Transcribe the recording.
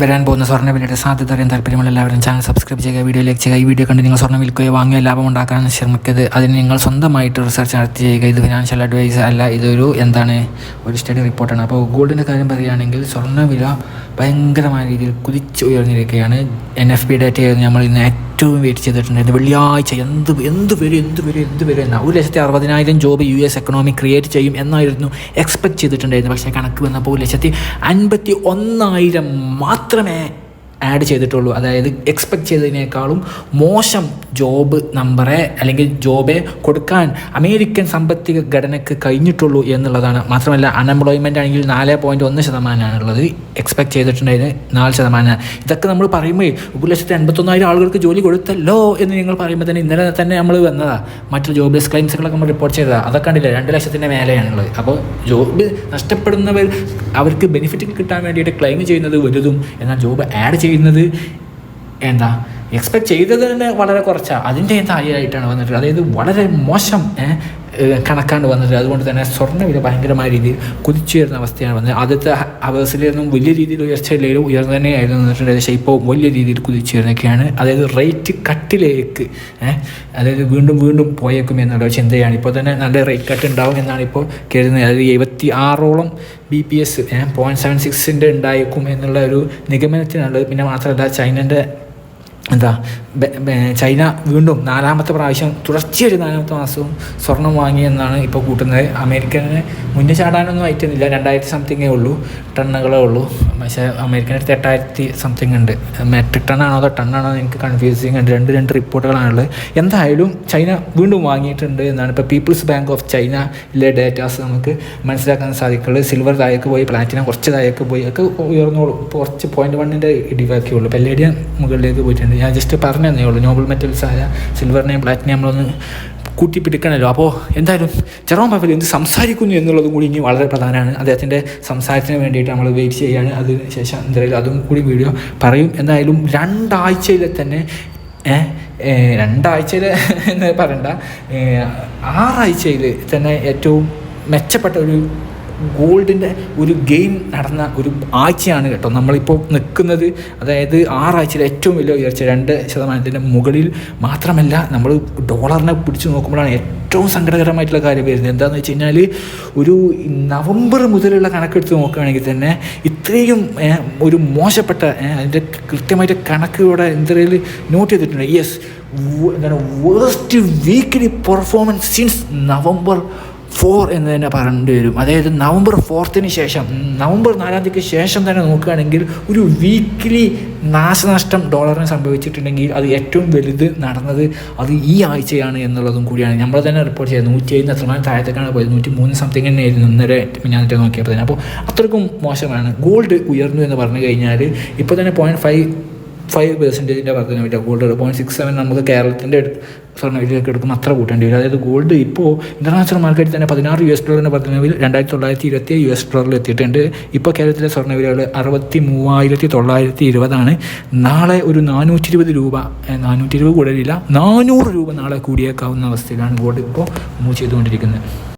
വരാൻ പോകുന്ന സ്വർണ സാധ്യത അറിയാൻ താല്പര്യമുള്ള എല്ലാവരും ചാനൽ സബ്സ്ക്രൈബ് ചെയ്യുക വീഡിയോ ലൈക്ക് ചെയ്യുക. ഈ വീഡിയോ കണ്ട് നിങ്ങൾ സ്വർണം വിൽക്കുകയോ വാങ്ങുകയോ ലാഭം ഉണ്ടാക്കാനാണ് ശ്രമിക്കരുത്. അതിന് നിങ്ങൾ സ്വന്തമായിട്ട് റിസർച്ച് നടത്തി ചെയ്യുക. ഇത് ഫിനാൻഷ്യൽ അഡ്വൈസ് അല്ല ഇതൊരു എന്താണ് ഒരു സ്റ്റഡി റിപ്പോർട്ടാണ് അപ്പോൾ ഗോൾഡിന്റെ കാര്യം പറയുകയാണെങ്കിൽ സ്വർണ വില ഭയങ്കരമായ രീതിയിൽ കുതിച്ച് ഉയർന്നിരിക്കുകയാണ് എൻ എഫ് പി ഡേറ്റ നമ്മൾ ഇന്ന് ഏറ്റവും വെയിറ്റ് ചെയ്തിട്ടുണ്ടായിരുന്നു വെള്ളിയാഴ്ച. എന്ത് എന്ത് വരും എന്ത് വരും എന്ത് വരും എന്നാ. ഒരു ലക്ഷത്തി അറുപതിനായിരം job U S economy create ചെയ്യും എന്നായിരുന്നു എക്സ്പെക്ട് ചെയ്തിട്ടുണ്ടായിരുന്നു പക്ഷേ കണക്ക് വന്നപ്പോൾ ഒരു ലക്ഷത്തി അൻപത്തി ഒന്നായിരം മാത്രമേ ആഡ് ചെയ്തിട്ടുള്ളൂ. അതായത് എക്സ്പെക്ട് ചെയ്തതിനേക്കാളും മോശം ജോബ് നമ്പറെ അല്ലെങ്കിൽ ജോബെ കൊടുക്കാൻ അമേരിക്കൻ സാമ്പത്തിക ഘടനയ്ക്ക് കഴിഞ്ഞിട്ടുള്ളൂ എന്നുള്ളതാണ്. മാത്രമല്ല അൺഎംപ്ലോയ്മെന്റ് ആണെങ്കിൽ നാല് പോയിന്റ് ഒന്ന് ശതമാനമാണ് ഉള്ളത് എക്സ്പെക്ട് ചെയ്തിട്ടുണ്ടായത് നാല് ശതമാനം. ഇതൊക്കെ നമ്മൾ പറയുമ്പോൾ ഒരു ലക്ഷത്തി അൻപത്തൊന്നായിരം ആളുകൾക്ക് ജോലി കൊടുത്തല്ലോ എന്ന് നിങ്ങൾ പറയുമ്പോൾ തന്നെ ഇന്നലെ തന്നെ നമ്മൾ വന്നതാ. മറ്റു ജോബ്ലെസ് ക്ലെയിംസുകളൊക്കെ നമ്മൾ റിപ്പോർട്ട് ചെയ്തതാ. അതൊക്കെ കണ്ടില്ല? രണ്ട് ലക്ഷത്തിന്റെ മേലെയാണുള്ളത്. അപ്പോൾ ജോബ് നഷ്ടപ്പെടുന്നവർ അവർക്ക് ബെനിഫിറ്റ് കിട്ടാൻ വേണ്ടിയിട്ട് ക്ലെയിം ചെയ്യുന്നത് വലുതും എന്നാൽ ജോബ് ആഡ് ചെയ്യുന്നത് എന്താ? എക്സ്പെക്ട് ചെയ്തത് തന്നെ വളരെ കുറച്ചാണ് അതിന്റെ താഴെയായിട്ടാണ് വന്നിട്ടുള്ളത്? അതായത് വളരെ മോശം ഏഹ്, ഏഹ്, കണക്കാണ് വന്നത് അതുകൊണ്ട് തന്നെ സ്വർണവില ഭയങ്കരമായ രീതിയിൽ കുതിച്ചുയർന്ന അവസ്ഥയാണ് വന്നത്. ആദ്യത്തെ അവസ്ഥയിലൊന്നും വലിയ രീതിയിൽ ഉയർച്ചയില്ലെങ്കിലും ഉയർന്നു തന്നെയായിരുന്നു നിന്നിട്ടുണ്ട് പക്ഷേ ഇപ്പോൾ വലിയ രീതിയിൽ കുതിച്ചുയർന്നൊക്കെയാണ് അതായത് റേറ്റ് കട്ടിലേക്ക് അതായത് വീണ്ടും വീണ്ടും പോയേക്കും എന്നുള്ള ചിന്തയാണ്. ഇപ്പോൾ തന്നെ നല്ല റേറ്റ് കട്ട് ഉണ്ടാവും എന്നാണ് ഇപ്പോൾ കരുതുന്നത്. അതായത് എഴുപത്തി ആറോളം B P S point seven സിക്സിന്റെ ഉണ്ടായേക്കും എന്നുള്ള ഒരു നിഗമനത്തിനുള്ളത്. പിന്നെ മാത്രമല്ല ചൈനന്റെ എന്താ ചൈന വീണ്ടും നാലാമത്തെ പ്രാവശ്യം തുടർച്ചയായിട്ട് നാലാമത്തെ മാസവും സ്വർണം വാങ്ങിയെന്നാണ് ഇപ്പോൾ കൂട്ടുന്നത്. അമേരിക്കനെ മുന്നേ ചാടാനൊന്നും ആയിട്ടൊന്നുമില്ല. രണ്ടായിരത്തി സംതിങ്ങേ ഉള്ളൂ. ടണ്ണുകളേ ഉള്ളൂ. പക്ഷേ അമേരിക്കന്റെ അടുത്ത് എട്ടായിരത്തി സംതിങ് ഉണ്ട്. മെട്രിക് ടൺ ആണോ അതോ ടണ്ണാണോ എനിക്ക് കൺഫ്യൂസിങ് ഉണ്ട് രണ്ട് രണ്ട് റിപ്പോർട്ടുകളാണുള്ളത് എന്തായാലും ചൈന വീണ്ടും വാങ്ങിയിട്ടുണ്ട് എന്നാണ് ഇപ്പോൾ പീപ്പിൾസ് ബാങ്ക് ഓഫ് ചൈനയിലെ ഡേറ്റാസ് നമുക്ക് മനസ്സിലാക്കാൻ സാധിക്കുള്ളൂ. സിൽവർ താഴേക്ക് പോയി പ്ലാറ്റിനം കുറച്ച് താഴേക്ക് പോയി ഒക്കെ ഉയർന്നോളൂ. ഇപ്പോൾ കുറച്ച് പോയിന്റ് വണ്ണിന്റെ ഇടിവാക്കിയുള്ളൂ പെല്ലേഡിയം മുകളിലേക്ക് പോയിട്ടുണ്ട്. ഞാൻ ജസ്റ്റ് പറഞ്ഞു തന്നേ ഉള്ളൂ. നോബിൾ മെറ്റൽസ് ആയ സിൽവറിനെയും പ്ലാറ്റിനെയും നമ്മളൊന്ന് കൂട്ടിപ്പിടിക്കണമല്ലോ അപ്പോൾ എന്തായാലും ചെറോ പവൽ എന്ത് സംസാരിക്കുന്നു എന്നുള്ളതും കൂടി ഇനി വളരെ പ്രധാനമാണ്. അദ്ദേഹത്തിന്റെ സംസാരത്തിന് വേണ്ടിയിട്ട് നമ്മൾ വെയിറ്റ് ചെയ്യുകയാണ് അതിന് ശേഷം എന്തായാലും അതും കൂടി വീഡിയോ പറയും. എന്തായാലും രണ്ടാഴ്ചയിൽ തന്നെ രണ്ടാഴ്ചയിൽ എന്ന് പറയണ്ട ആറാഴ്ചയിൽ തന്നെ ഏറ്റവും മെച്ചപ്പെട്ട ഒരു ഗോൾഡിന്റെ ഒരു ഗെയിം നടന്ന ഒരു ആഴ്ചയാണ് കേട്ടോ നമ്മളിപ്പോൾ നിൽക്കുന്നത്. അതായത് ആറാഴ്ചയിൽ ഏറ്റവും വലിയ ഉയർച്ച രണ്ട് ശതമാനത്തിന്റെ മുകളിൽ മാത്രമല്ല നമ്മൾ ഡോളറിനെ പിടിച്ചു നോക്കുമ്പോഴാണ് ഏറ്റവും സങ്കടകരമായിട്ടുള്ള കാര്യം വരുന്നത്. എന്താണെന്ന് വെച്ച് കഴിഞ്ഞാൽ ഒരു നവംബർ മുതലുള്ള കണക്കെടുത്ത് നോക്കുകയാണെങ്കിൽ തന്നെ ഇത്രയും ഒരു മോശപ്പെട്ട അതിന്റെ കൃത്യമായിട്ട് കണക്ക് ഇവിടെ എന്തെങ്കിലും നോട്ട് ചെയ്തിട്ടുണ്ട്. യെസ് എന്താണ് worst weekly performance since November four എന്ന് തന്നെ പറയേണ്ടി വരും. അതായത് നവംബർ ഫോർത്തിന് ശേഷം നവംബർ നാലാം തീയതിക്ക് ശേഷം തന്നെ നോക്കുകയാണെങ്കിൽ ഒരു വീക്ക്ലി നാശനഷ്ടം ഡോളറിന് സംഭവിച്ചിട്ടുണ്ടെങ്കിൽ അത് ഏറ്റവും വലുത് നടന്നത് അത് ഈ ആഴ്ചയാണ് എന്നുള്ളതും കൂടിയാണ്. നമ്മൾ തന്നെ റിപ്പോർട്ട് ചെയ്തത് നൂറ്റി അയ്യുന്ന ശതമാനം താഴത്തേക്കാണ് പോയത്? നൂറ്റി മൂന്ന് സംതിങ് തന്നെ ആയിരുന്നു ഇന്നലെ ഞാനിട്ട് നോക്കിയപ്പോൾ തന്നെ. അപ്പോൾ അത്രക്കും മോശമാണ്. ഗോൾഡ് ഉയർന്നു എന്ന് പറഞ്ഞു കഴിഞ്ഞാൽ ഇപ്പോൾ തന്നെ പോയിന്റ് ഫൈവ് ഫൈവ് പെർസെന്റേജിന്റെ വർദ്ധന പറ്റുക ഗോൾഡ് പോയിന്റ് സിക്സ് സെവൻ നമുക്ക് കേരളത്തിന്റെ സ്വർണ വിലയൊക്കെ എടുക്കുമ്പോൾ അത്ര കൂട്ടേണ്ടി വരും. അതായത് ഗോൾഡ് ഇപ്പോൾ ഇന്റർനാഷണൽ മാർക്കറ്റിൽ തന്നെ പതിനാറ് യു എസ് ഡോളറിന്റെ വർധനവിൽ രണ്ടായിരത്തി തൊള്ളായിരത്തി ഇരുപത്തി യു എസ് ഡോളറിൽ എത്തിയിട്ടുണ്ട്. ഇപ്പോൾ കേരളത്തിലെ സ്വർണ വിലകൾ അറുപത്തി മൂവായിരത്തി തൊള്ളായിരത്തി ഇരുപതാണ് നാളെ ഒരു നാനൂറ്റി ഇരുപത് രൂപ നാനൂറ്റി ഇരുപത് കൂടുതലില്ല നാനൂറ് രൂപ നാളെ കൂടിയേക്കാവുന്ന അവസ്ഥയിലാണ് ഗോൾഡ് ഇപ്പോൾ മൂവ് ചെയ്തുകൊണ്ടിരിക്കുന്നത്.